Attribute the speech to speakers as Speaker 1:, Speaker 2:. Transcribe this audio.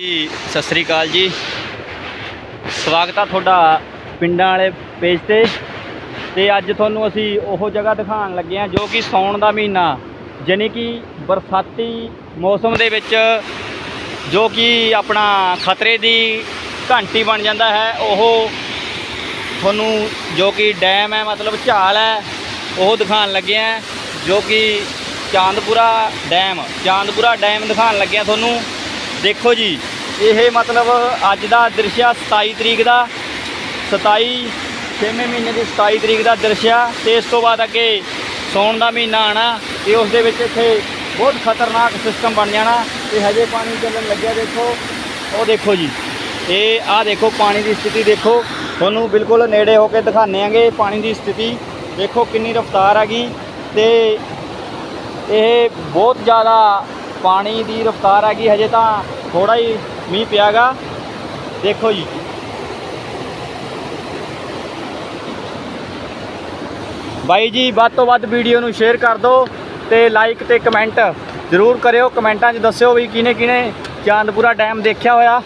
Speaker 1: ਜੀ, ਸਤਿ ਸ੍ਰੀ ਅਕਾਲ ਜੀ। ਸਵਾਗਤ ਆ ਤੁਹਾਡਾ ਪਿੰਡਾਂ ਵਾਲੇ ਪੇਜ ਤੇ। ਤੇ ਅੱਜ ਤੁਹਾਨੂੰ ਅਸੀਂ ਉਹ ਜਗ੍ਹਾ ਦਿਖਾਉਣ ਲੱਗੇ ਆ ਜੋ ਕਿ ਸੌਣ ਦਾ ਮਹੀਨਾ ਯਾਨੀ ਕਿ ਬਰਸਾਤੀ ਮੌਸਮ ਦੇ ਵਿੱਚ ਜੋ ਕਿ ਆਪਣਾ ਖਤਰੇ ਦੀ ਘੰਟੀ ਬਣ ਜਾਂਦਾ ਹੈ। ਉਹ ਤੁਹਾਨੂੰ ਜੋ ਕਿ ਡੈਮ ਹੈ, ਮਤਲਬ ਝਾਲ ਹੈ, ਉਹ ਦਿਖਾਉਣ ਲੱਗੇ ਆ ਜੋ ਕਿ ਚਾਂਦਪੁਰਾ ਡੈਮ ਚਾਂਦਪੁਰਾ ਡੈਮ ਦਿਖਾਉਣ ਲੱਗੇ ਆ ਤੁਹਾਨੂੰ। ਦੇਖੋ ਜੀ, ਇਹ ਮਤਲਬ ਅੱਜ ਦਾ ਦ੍ਰਿਸ਼ ਆ 27 ਤਰੀਕ ਦਾ 27 ਛੇਵੇਂ ਮਹੀਨੇ ਦੀ 27 ਤਰੀਕ ਦਾ ਦ੍ਰਿਸ਼ ਆ ਤੇ ਇਸ ਤੋਂ ਬਾਅਦ ਅੱਗੇ ਸੌਣ ਦਾ ਮਹੀਨਾ ਆਣਾ ਤੇ ਉਸ ਦੇ ਵਿੱਚ ਇੱਥੇ ਬਹੁਤ ਖਤਰਨਾਕ ਸਿਸਟਮ ਬਣ ਜਾਣਾ ਤੇ ਹਜੇ ਪਾਣੀ ਚੱਲਣ ਲੱਗਿਆ ਦੇਖੋ, ਉਹ ਦੇਖੋ ਜੀ ਇਹ ਆਹ ਦੇਖੋ ਪਾਣੀ ਦੀ ਸਥਿਤੀ ਦੇਖੋ, ਤੁਹਾਨੂੰ ਬਿਲਕੁਲ ਨੇੜੇ ਹੋ ਕੇ ਦਿਖਾਣੇ ਆਂਗੇ ਪਾਣੀ ਦੀ ਸਥਿਤੀ, ਦੇਖੋ ਕਿੰਨੀ ਰਫ਼ਤਾਰ ਹੈਗੀ ਤੇ ਇਹ ਬਹੁਤ ਜ਼ਿਆਦਾ ਪਾਣੀ ਦੀ ਰਫ਼ਤਾਰ ਹੈਗੀ, ਹਜੇ ਤਾਂ ਥੋੜਾ ਹੀ ਮੀਂਹ ਪਿਆਗਾ। ਦੇਖੋ ਜੀ। ਬਾਈ ਜੀ, ਵੱਧ ਤੋਂ ਵੱਧ ਵੀਡੀਓ ਨੂੰ ਸ਼ੇਅਰ ਕਰ ਦਿਓ ਤੇ ਲਾਈਕ ਤੇ ਕਮੈਂਟ ਜ਼ਰੂਰ ਕਰਿਓ। ਕਮੈਂਟਾਂ 'ਚ ਦੱਸਿਓ ਵੀ ਕਿਹਨੇ ਕਿਹਨੇ ਚਾਂਦਪੁਰਾ ਡੈਮ ਦੇਖਿਆ ਹੋਇਆ।